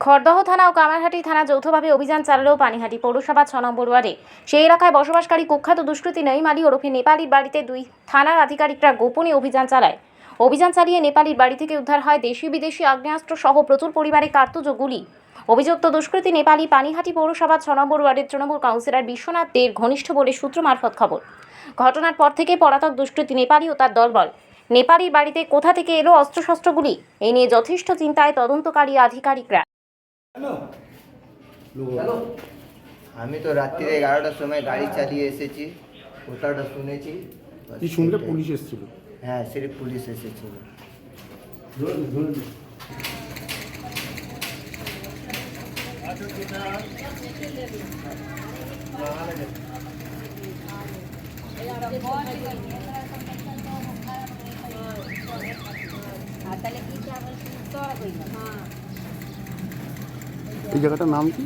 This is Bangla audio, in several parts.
খড়দহ থানা ও কামারহাটি থানা যৌথভাবে অভিযান চালালো পানিহাটি পৌরসভা ছ নম্বর ওয়ার্ডে। সেই এলাকায় বসবাসকারী কুখ্যাত দুষ্কৃতী নইমালি ওরফে নেপালির বাড়িতে দুই থানার আধিকারিকরা গোপনে অভিযান চালায়। অভিযান চালিয়ে নেপালির বাড়ি থেকে উদ্ধার হয় দেশি বিদেশি আগ্নেয়াস্ত্র সহ প্রচুর পরিমাণে কার্তুজ ও গুলি। অভিযুক্ত দুষ্কৃতী নেপালি পানিহাটি পৌরসভা ছ নম্বর ওয়ার্ডের তৃণমূল কাউন্সিলর বিশ্বনাথ দের ঘনিষ্ঠ বলে সূত্র মারফত খবর। ঘটনার পর থেকে পলাতক দুষ্কৃতী নেপালি ও তার দলবল। নেপালির বাড়িতে কোথা থেকে এলো অস্ত্রশস্ত্রগুলি এই নিয়ে যথেষ্ট চিন্তায় তদন্তকারী আধিকারিকরা। আমি তো রাত্রিরে এগারোটার সময় গাড়ি চালিয়ে এসেছি কোথাওটা শুনেছি। কি শুনলে। পুলিশ এসেছিল? হ্যাঁ সিরিফ পুলিশ এসেছিল। এই জায়গাটার নাম কি?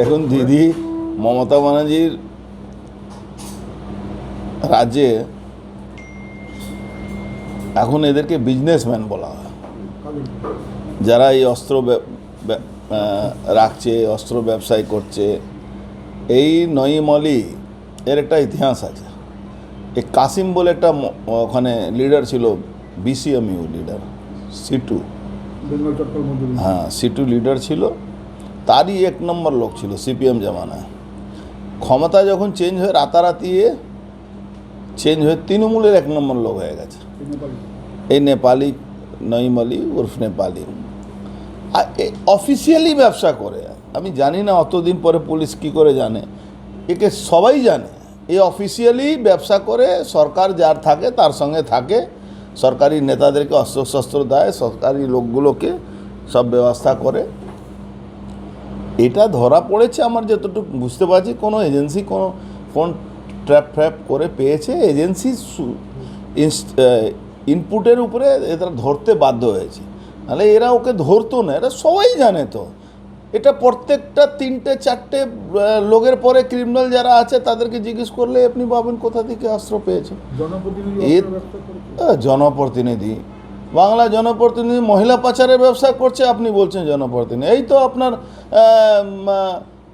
এখন দিদি মমতা ব্যানার্জির রাজ্যে এখন এদেরকে বিজনেসম্যান বলা হয়। যারা এই অস্ত্র রাখছে অস্ত্র ব্যবসায় করছে। এই নঈম আলী এর একটা ইতিহাস আছে। এই কাসিম বলে একটা ওখানে লিডার ছিল বিসিএমইউ লিডার সিটু। হ্যাঁ সিটু লিডার ছিল। তারই এক নম্বর লোক ছিল সিপিএম জামানায়। ক্ষমতা যখন চেঞ্জ হয়ে রাতারাতি চেঞ্জ হয়ে তৃণমূলের এক নম্বর লোক হয়ে গেছে। এই নেপালি। নঈম আলী উর্ফ নেপালি। অফিসিয়ালি ব্যবসা করে। আমি জানি না অতদিন পরে পুলিশ কি করে জানে। একে সবাই জানে। এ অফিসিয়ালি ব্যবসা করে, সরকার যার থাকে তার সঙ্গে থাকে। সরকারি নেতাদেরকে অস্ত্রশস্ত্র দেয়, সরকারি লোকগুলোকে সব ব্যবস্থা করে। এটা ধরা পড়েছে আমার যতটুকু বুঝতে পারছি। কোনো এজেন্সি কোনো ফোন ট্র্যাপ ফ্র্যাপ করে পেয়েছে। এজেন্সি ইনপুটের উপরে এটা ধরতে বাধ্য হয়েছে। নাহলে এরা ওকে ধরতো না এরা সবাই জানে তো। এটা প্রত্যেকটা তিনটে চারটে লোকের পরে ক্রিমিনাল যারা আছে তাদেরকে জিজ্ঞেস করলে আপনি পাবেন কোথা থেকে অস্ত্র পেয়েছে জনপ্রতিনিধি। বাংলা জনপ্রতিনিধি মহিলা পাচারের ব্যবসা করছে আপনি বলছেন জনপ্রতিনিধি। এই তো আপনার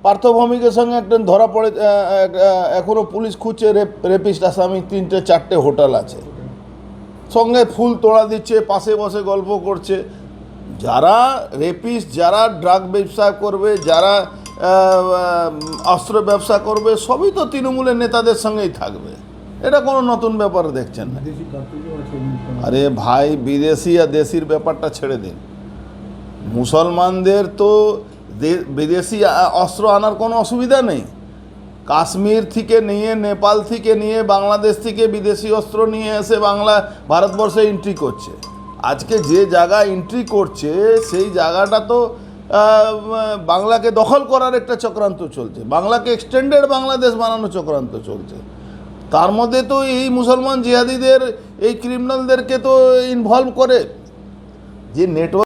পার্থভৌমিকের সঙ্গে একজন ধরা পড়ে আহ, আহ, এখনও পুলিশ খুঁজছে রেপ রেপিস্ট আসামি তিনটে চারটে হোটেল আছে। সঙ্গে ফুল তোড়া দিচ্ছে পাশে বসে গল্প করছে। যারা রেপিস্ট যারা ড্রাগ ব্যবসা করবে যারা অস্ত্র ব্যবসা করবে সবই তো তৃণমূলের নেতাদের সঙ্গেই থাকবে। এটা কোনো নতুন ব্যাপার দেখছেন না। আরে ভাই বিদেশি আর দেশির ব্যাপারটা ছেড়ে দিন। মুসলমানদের তো দে- বিদেশি অস্ত্র আনার কোনো অসুবিধা নেই। কাশ্মীর থেকে নিয়ে নেপাল থেকে নিয়ে বাংলাদেশ থেকে বিদেশি অস্ত্র নিয়ে এসে বাংলা ভারতবর্ষে এন্ট্রি করছে। আজকে যে জায়গা এন্ট্রি করছে, সেই জায়গাটা তো বাংলাকে দখল করার একটা চক্রান্ত চলছে। বাংলাকে এক্সটেন্ডেড বাংলাদেশ বানানো চক্রান্ত চলছে। তার মধ্যে তো এই মুসলমান জিহাদিদের, এই ক্রিমিনালদেরকে তো ইনভলভ করে। যে নেটওয়ার্ক